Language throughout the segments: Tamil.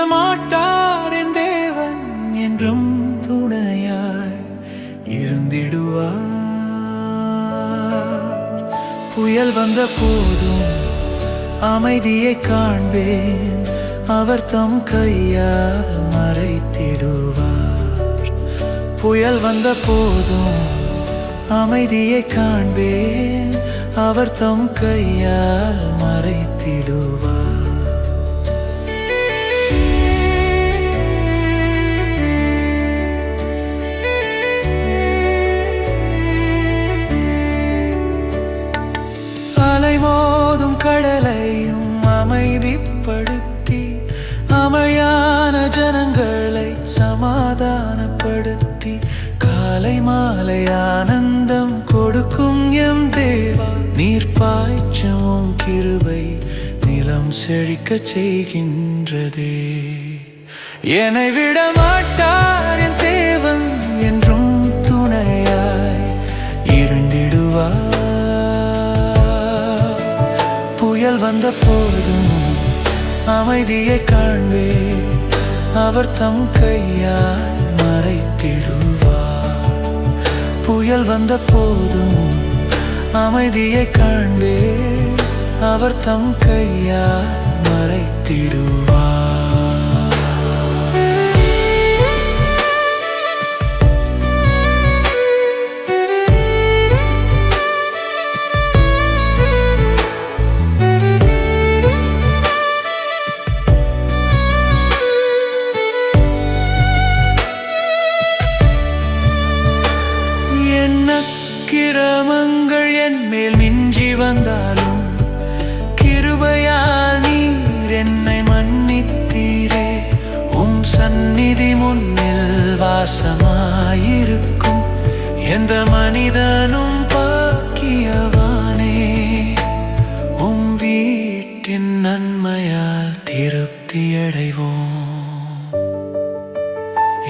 விடமாட்டார் என் தேவன் என்றும் துணையாய் இருந்திடுவார். புயல் வந்த போதும் அமைதியை காண்பேன். அவர் தம் கையால் மறைத்திடுவார். புயல் வந்த போதும் அமைதியை காண்பேன். அவர் தம் கையால் மறை அமையான ஜனங்களை சமாதானப்படுத்தி காலை மாலை ஆனந்தம் கொடுக்கும் எம் தேவா. நீர் பாய்ச்சும் கிருவை நிலம் செழிக்க செய்கின்றதே. என்னை விட மாட்டார் என் தேவன் என்றும் துணையாய் இருந்திடுவார். புயல் வந்த போதும் அமைதியை காண்பே அவர் தம் கையால் மறைத்திடுவார். புயல் வந்த போதும் அமைதியை காண்பே அவர் தம் கையால் மறைத்திடுவார். மேல் மிஞ்சி வந்தாலும் கிருபையால் நீர் என்னை மன்னித்தீரே. உம் சந்நிதி முன்னில் வாசமாயிருக்கும். எந்த மனிதனும் பாக்கியவானே. உம் வீட்டின் நன்மையால் திருப்தியடைவோம்.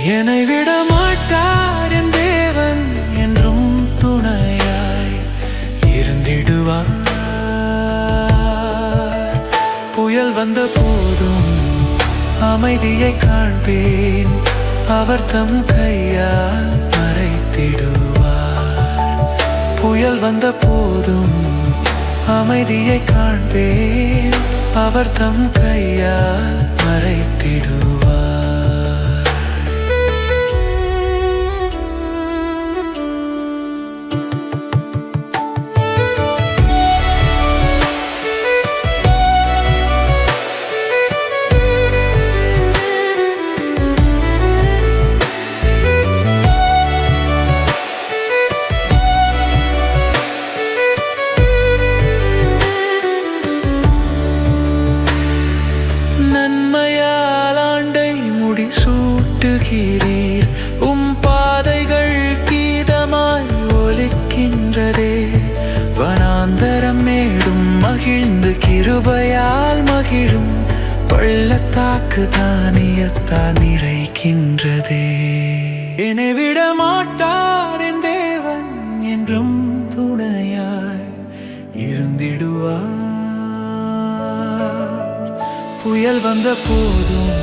என்னை விடமா வந்த போதும் அமைதியை காண்பேன். அவர் தம் கையால் மறைத்திடுவார். புயல் வந்த போதும் அமைதியை காண்பேன். அவர் தம் கையால் மறைத்திடுவார். நன்மையால் ஆண்டை முடி சூட்டுகிறீர் உம் பாதைகள் கீதமாய் ஒலிக்கின்றதே. வனாந்தரம் மேடும் மகிழ்ந்து கிருபையால் மகிழும். பள்ளத்தாக்கு தானியத்தால் நிறைக்கின்றதே என்னை விட மாட்டார் என் தேவன் என்றும் துணையாய் இருந்திடுவார். புயல் வந்த போதும்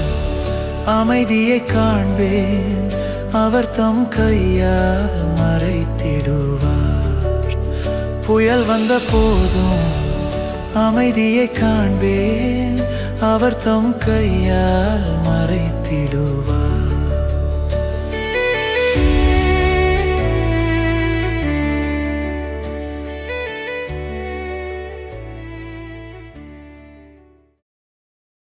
அமைதியை காண்பேன். அவர் தம் கையால் மறைத்திடுவார். புயல் வந்த போதும் அமைதியை காண்பேன். அவர் தம் கையால் மறைத்திடுவார்.